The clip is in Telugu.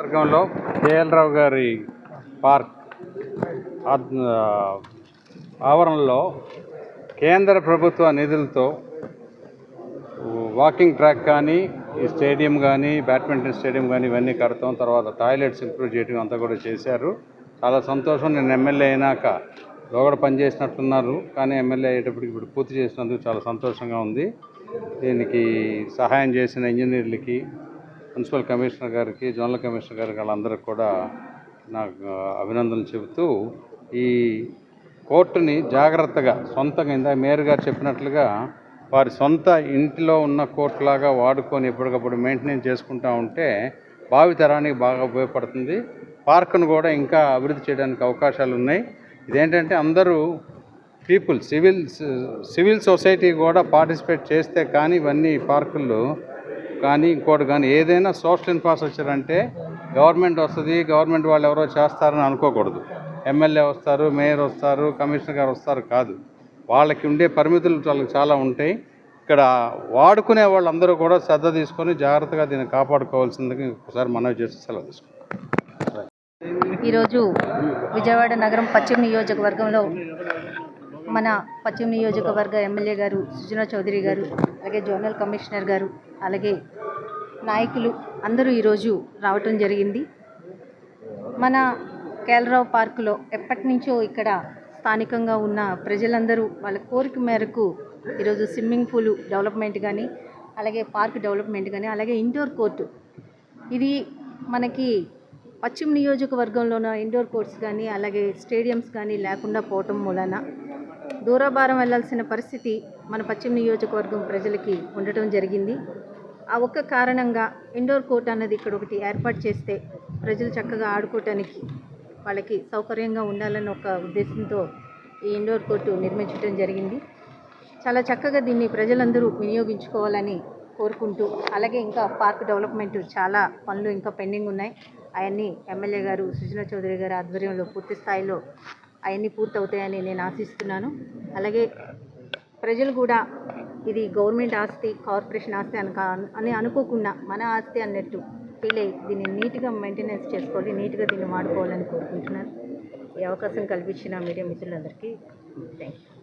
వర్గంలో కేఎల్ రావు గారి పార్క్ ఆవరణలో కేంద్ర ప్రభుత్వ నిధులతో వాకింగ్ ట్రాక్ కానీ ఈ స్టేడియం కానీ బ్యాడ్మింటన్ స్టేడియం కానీ ఇవన్నీ కడతాం. తర్వాత టాయిలెట్స్ ఇంప్రూవ్ చేయడం అంతా కూడా చేశారు. చాలా సంతోషం. నేను ఎమ్మెల్యే అయినాక లోగడ పనిచేసినట్టున్నారు కానీ ఎమ్మెల్యే అయ్యేటప్పటికి ఇప్పుడు పూర్తి చేసినందుకు చాలా సంతోషంగా ఉంది. దీనికి సహాయం చేసిన ఇంజనీర్లకి మున్సిపల్ కమిషనర్ గారికి జోనల్ కమిషనర్ గారికి వాళ్ళందరికీ కూడా నాకు అభినందనలు చెబుతూ ఈ కోర్టుని జాగ్రత్తగా సొంతంగా ఇందా మేయర్ గారు చెప్పినట్లుగా వారి సొంత ఇంటిలో ఉన్న కోర్టులాగా వాడుకొని ఎప్పటికప్పుడు మెయింటెనెన్స్ చేసుకుంటూ ఉంటే భావితరానికి బాగా ఉపయోగపడుతుంది. పార్కును కూడా ఇంకా అభివృద్ధి చేయడానికి అవకాశాలు ఉన్నాయి. ఇదేంటంటే అందరూ పీపుల్ సివిల్ సివిల్ సొసైటీ కూడా పార్టిసిపేట్ చేస్తే కానీ ఇవన్నీ పార్కుల్లో కానీ ఇంకోటి కానీ ఏదైనా సోషల్ ఇన్ఫ్రాస్ట్రక్చర్ అంటే గవర్నమెంట్ వస్తుంది గవర్నమెంట్ వాళ్ళు ఎవరో చేస్తారని అనుకోకూడదు. ఎమ్మెల్యే వస్తారు మేయర్ వస్తారు కమిషనర్ గారు వస్తారు కాదు. వాళ్ళకి ఉండే పరిమితులు వాళ్ళకి చాలా ఉంటాయి. ఇక్కడ వాడుకునే వాళ్ళందరూ కూడా శ్రద్ధ తీసుకొని జాగ్రత్తగా దీన్ని కాపాడుకోవాల్సిందిగా ఒకసారి మనవి చేసి సెలవు తీసుకుంటాం ఈరోజు విజయవాడ నగరం పశ్చిమ నియోజకవర్గంలో మన పశ్చిమ నియోజకవర్గ ఎమ్మెల్యే గారు సుజనా చౌదరి గారు అలాగే జోనల్ కమిషనర్ గారు అలాగే నాయకులు అందరూ ఈరోజు రావటం జరిగింది. మన కేలరావు పార్కులో ఎప్పటి నుంచో ఇక్కడ స్థానికంగా ఉన్న ప్రజలందరూ వాళ్ళ కోరిక మేరకు ఈరోజు స్విమ్మింగ్ పూల్ డెవలప్మెంట్ కానీ అలాగే పార్క్ డెవలప్మెంట్ కానీ అలాగే ఇండోర్ కోర్టు. ఇది మనకి పశ్చిమ నియోజకవర్గంలోన ఇండోర్ కోర్ట్స్ కానీ అలాగే స్టేడియంస్ కానీ లేకుండా పోవటం మూలన దూరభారం వెళ్ళాల్సిన పరిస్థితి మన పశ్చిమ నియోజకవర్గం ప్రజలకి ఉండటం జరిగింది. ఆ ఒక్క కారణంగా ఇండోర్ కోర్ట్ అన్నది ఇక్కడ ఒకటి ఏర్పాటు చేస్తే ప్రజలు చక్కగా ఆడుకోవటానికి వాళ్ళకి సౌకర్యంగా ఉండాలన్న ఒక ఉద్దేశంతో ఈ ఇండోర్ కోర్టు నిర్మించడం జరిగింది. చాలా చక్కగా దీన్ని ప్రజలందరూ వినియోగించుకోవాలని కోరుకుంటూ అలాగే ఇంకా పార్క్ డెవలప్మెంట్ చాలా పనులు ఇంకా పెండింగ్ ఉన్నాయి. అవన్నీ ఎమ్మెల్యే గారు సుజనా చౌదరి గారి ఆధ్వర్యంలో పూర్తి స్థాయిలో అవన్నీ పూర్తవుతాయని నేను ఆశిస్తున్నాను. అలాగే ప్రజలు కూడా ఇది గవర్నమెంట్ ఆస్తి కార్పొరేషన్ ఆస్తి అని అని అనుకోకుండా మన ఆస్తి అన్నట్టు ఫీల్ అయ్యి దీన్ని నీట్గా మెయింటెనెన్స్ చేసుకోవాలి నీట్గా దీన్ని వాడుకోవాలని కోరుకుంటున్నాను ఈ అవకాశం కల్పించిన మీడియా మిత్రులందరికీ థ్యాంక్ యూ